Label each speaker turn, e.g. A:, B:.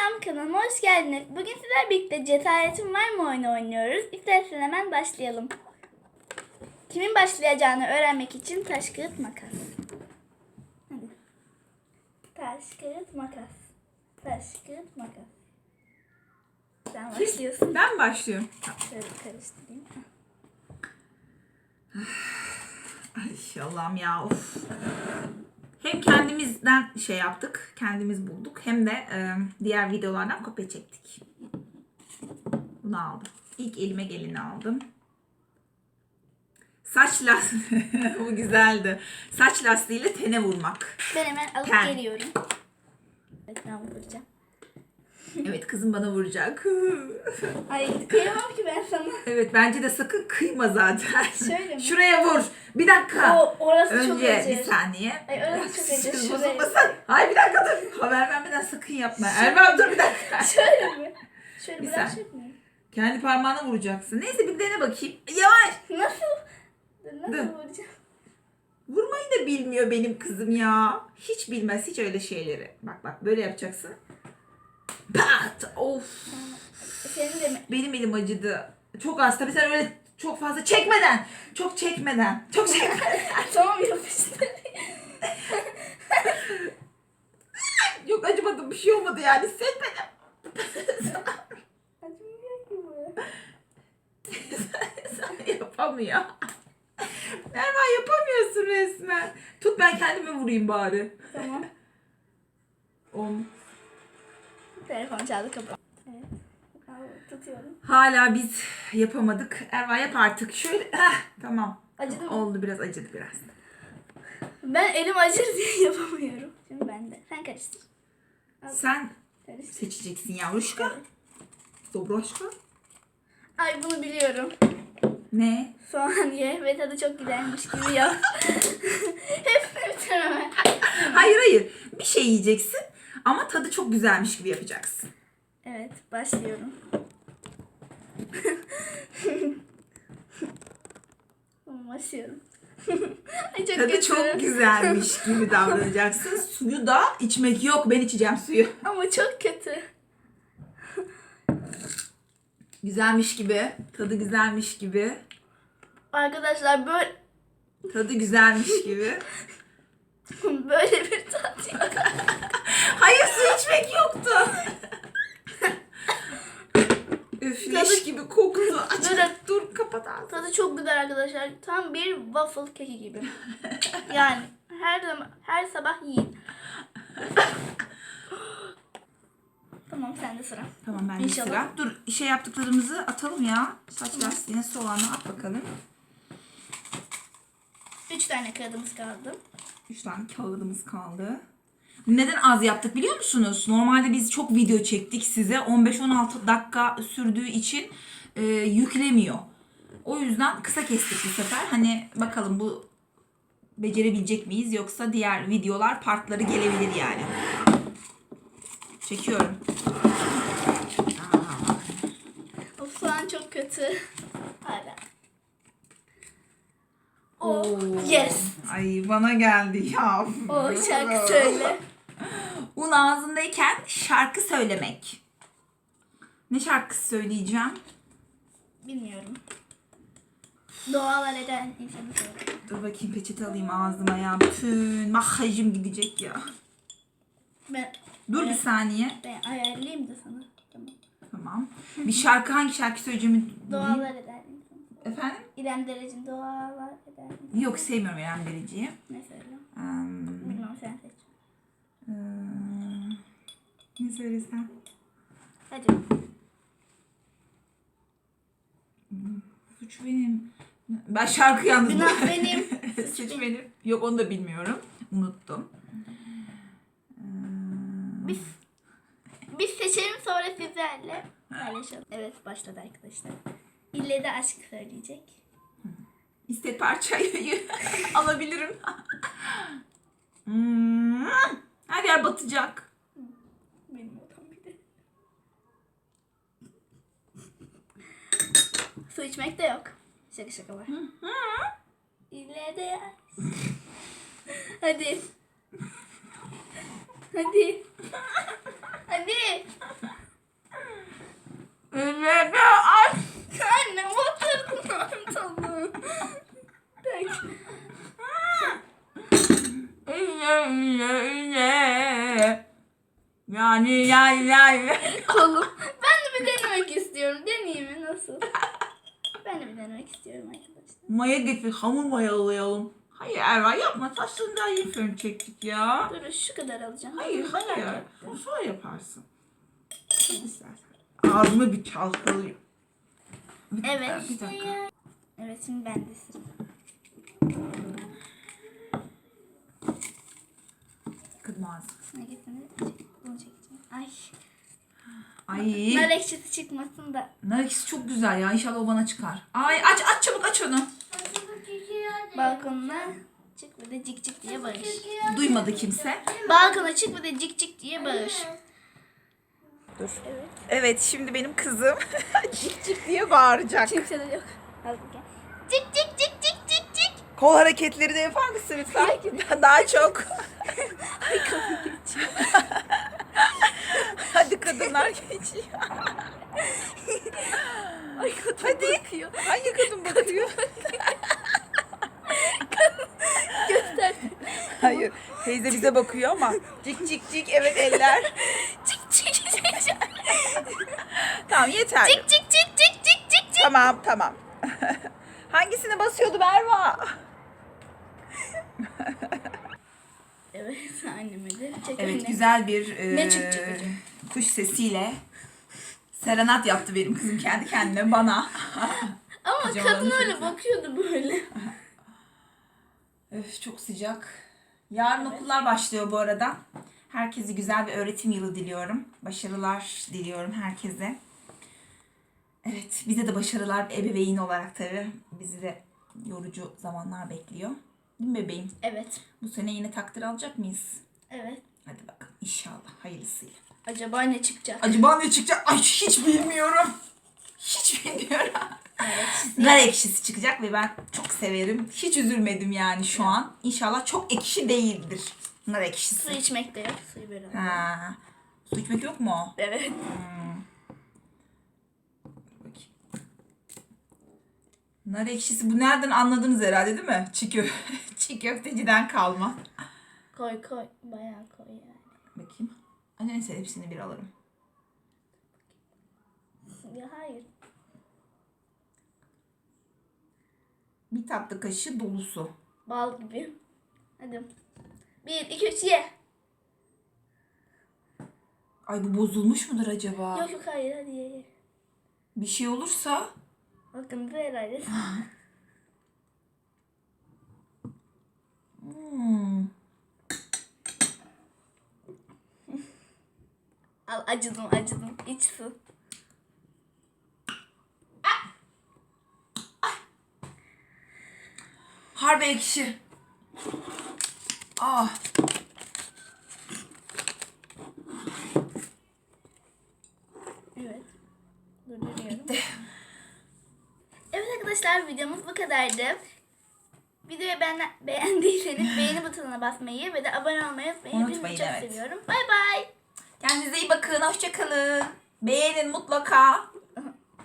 A: Selam kanalıma hoş geldiniz. Bugün sizlerle birlikte cesaretim var mı oyunu oynuyoruz. İsterseniz hemen başlayalım. Kimin başlayacağını öğrenmek için taş kağıt makas. Hadi. Taş kağıt makas. Taş kağıt makas. Sen başlıyorsun.
B: Ben başlıyorum.
A: Şöyle karıştırayım.
B: Ay Allah'ım ya of. Hem kendimizden şey yaptık, kendimiz bulduk. Hem de e, diğer videolardan kopya çektik. Bunu aldım. İlk elime geleni aldım. Saç lastiği. Bu güzeldi. Saç lastiğiyle tene vurmak.
A: Ben hemen alıp
B: Pen.
A: geliyorum. Evet ben vuracağım.
B: Evet kızım bana vuracak.
A: Ay kıyamam ki ben sana.
B: Evet bence de sakın kıyma zaten.
A: Şöyle mi?
B: Şuraya vur. Bir dakika.
A: O, orası çok
B: Önce
A: acı.
B: bir saniye.
A: Ay, orası çok acı. Şuraya.
B: bozulmasın. Hayır bir dakika dur. Haber vermeden sakın yapma. Erman dur bir dakika.
A: Şöyle mi? Şöyle
B: Bir
A: şey mi?
B: Kendi parmağına vuracaksın. Neyse bir dene bakayım. Yavaş.
A: Nasıl? Nasıl
B: Dur.
A: vuracağım?
B: Vurmayı da bilmiyor benim kızım ya. Hiç bilmez hiç öyle şeyleri. Bak bak böyle yapacaksın. Pat. Of.
A: Senin de mi?
B: Benim elim acıdı. Az az tabii sen öyle çok fazla çekmeden. Çok çekmeden. Çok çekmeden.
A: tamam yapıştı.
B: Yok acımadı bir şey olmadı yani. Hissetmedim.
A: Acımıyor ki bu.
B: Sen yapamıyor. Erman yapamıyorsun resmen. Tut ben kendime vurayım bari.
A: Tamam.
B: On.
A: Telefon çaldı kapat. Al, Tutuyorum.
B: Hala biz yapamadık. Erva yap artık. Şöyle. Heh, tamam.
A: Acıdı mı?
B: Oldu biraz acıdı biraz.
A: Ben elim acır diye yapamıyorum. Şimdi ben de. Sen karıştır.
B: Sen
A: Karıştır.
B: seçeceksin yavruşka. Dobroşka.
A: Ay bunu biliyorum.
B: Ne?
A: Soğan ye ve tadı çok güzelmiş gibi yap. Hepsini bitirme.
B: Hayır hayır. Bir şey yiyeceksin ama tadı çok güzelmiş gibi yapacaksın.
A: Evet başlıyorum. Başlıyorum. Ay, çok
B: Tadı
A: kötü.
B: çok güzelmiş gibi davranacaksın. Suyu da içmek yok. Ben içeceğim suyu.
A: Ama çok kötü.
B: Güzelmiş gibi. Tadı güzelmiş gibi.
A: Arkadaşlar böyle
B: Tadı güzelmiş gibi.
A: böyle bir tat yok.
B: Hayır su içmek yoktu. Üf leş
A: Tadı-
B: gibi koktu. Aç,
A: Dur.
B: dur kapat ağzını.
A: Tadı çok güzel arkadaşlar. Tam bir waffle keki gibi. Yani her zaman her sabah yiyin. tamam sende sıra.
B: Tamam ben
A: İnşallah.
B: sıra. Dur işe yaptıklarımızı atalım ya. Saç lastiğine soğanı at bakalım.
A: Üç tane kağıdımız kaldı.
B: 3 tane kağıdımız kaldı. Neden az yaptık biliyor musunuz? Normalde biz çok video çektik size. 15-16 dakika sürdüğü için e, yüklemiyor. O yüzden kısa kestik bu sefer. Hani bakalım bu becerebilecek miyiz yoksa diğer videolar partları gelebilir yani. Çekiyorum.
A: O soğan çok kötü. Hala. Oh, yes.
B: Ay bana geldi ya.
A: O şarkı söyle.
B: Un ağzındayken şarkı söylemek. Ne şarkısı söyleyeceğim?
A: Bilmiyorum. Dualar eden insanı.
B: Dur bakayım peçete alayım ağzıma ya. Bütün makyajım gidecek ya.
A: Ben,
B: Dur bir saniye.
A: ben ayarlayayım da sana. Tamam.
B: Tamam. Bir şarkı hangi şarkı söyleyeceğimi
A: Dualar
B: bulayım.
A: eden.
B: Efendim?
A: İrem Dereci'nin dualar eden insan.
B: Yok sevmiyorum İrem Derici'yi.
A: Ne söyle?
B: Hmm,
A: Bilmem sen seç.
B: hmm, ne söylesem?
A: Hadi.
B: Suç benim. Ben şarkı yalnız
A: Günah benim.
B: Suç benim. Yok onu da bilmiyorum. Unuttum. Hmm,
A: Biz, biz seçelim sonra sizlerle paylaşalım. Evet başladı arkadaşlar. İlle de aşk söyleyecek.
B: İste parçayı alabilirim. Hmm, her yer batacak.
A: Benim odam bir de. Su içmek de yok. Şaka şaka var. İlle de aşk. Hadi. Hadi. Hadi.
B: Ay.
A: Anne batırdın ortalığı. Peki.
B: Yani yani yani.
A: Kolum. Ben de bir denemek istiyorum. Deneyeyim mi? Nasıl? Ben de bir denemek istiyorum arkadaşlar.
B: Maya getir hamur mayalayalım. Hayır Erva yapma saçlarını daha iyi fön çektik ya.
A: Dur şu kadar alacağım.
B: Hayır hayır. Bunu sonra yaparsın. İstersen. Ağzımı bir çalkalayayım. Bir dakika,
A: Evet.
B: Bir dakika.
A: Evet şimdi ben de sıra.
B: Kızım ağzı.
A: Ne getirdin? Bunu çekeceğim. Ay.
B: Ay.
A: Nar ekşisi çıkmasın da.
B: Nar ekşisi çok güzel ya. İnşallah o bana çıkar. Ay aç aç çabuk aç onu.
A: Balkonuna çık ve de cik cik diye bağır.
B: Duymadı kimse.
A: Balkona çık ve de cik cik diye bağır.
B: Dur.
A: Evet.
B: Evet şimdi benim kızım cik cik diye bağıracak.
A: Kimse de yok. Cik cik cik cik cik cik.
B: Kol hareketleri de yapar mısın lütfen? Daha çok. Hadi kadınlar geçiyor.
A: Ay kadın
B: Hadi.
A: bakıyor.
B: Hangi kadın bakıyor?
A: Göster.
B: Hayır. Teyze bize bakıyor ama cik cik cik evet eller.
A: Cik cik cik cik.
B: Tamam yeter.
A: Cik cik cik cik cik cik cik.
B: Tamam tamam. Hangisine basıyordu Berva?
A: Evet anneme de çek
B: Evet
A: anne.
B: güzel bir e,
A: Ne çıkacak acaba?
B: kuş sesiyle serenat yaptı benim kızım kendi kendine bana.
A: Ama kadın öyle bakıyordu böyle.
B: Öf çok sıcak. Yarın okullar başlıyor bu arada. Herkese güzel bir öğretim yılı diliyorum. Başarılar diliyorum herkese. Evet bize de başarılar ebeveyn olarak tabii. Bizi de yorucu zamanlar bekliyor. Değil mi bebeğim?
A: Evet.
B: Bu sene yine takdir alacak mıyız?
A: Evet.
B: Hadi bakalım inşallah hayırlısıyla.
A: Acaba ne çıkacak?
B: Acaba ne çıkacak? Ay hiç bilmiyorum. Hiç bilmiyorum. Nar ekşisi çıkacak ve ben çok severim. Hiç üzülmedim yani şu an. İnşallah çok ekşi değildir nar
A: Su
B: ekşisi.
A: içmek de yok. Suyu böyle alalım.
B: Ha. Su içmek yok mu?
A: Evet.
B: Bakayım. Nar ekşisi bu nereden anladınız herhalde değil mi? Çiğ, kö Çiğ köfteciden kalma.
A: Koy koy. Bayağı koy yani.
B: Bakayım. Ay, Neyse hepsini bir alırım.
A: Ya hayır.
B: Bir tatlı kaşığı dolusu.
A: Bal gibi. Hadi. Bir, iki, üç, ye.
B: Ay bu bozulmuş mudur acaba?
A: Yok yok hayır hadi ye ye.
B: Bir şey olursa
A: Bakın bu herhalde.
B: Hmm.
A: Al acıdım acıdım. İç su.
B: Harbi ekşi. Ah.
A: Evet. Durduruyorum. Evet arkadaşlar videomuz bu kadardı. Videoyu beğen beğendiyseniz beğeni butonuna basmayı ve de abone olmayı unutmayın.
B: Unutmayın,
A: çok
B: evet.
A: seviyorum. Bay bay.
B: Kendinize iyi bakın. Hoşça kalın. Beğenin mutlaka.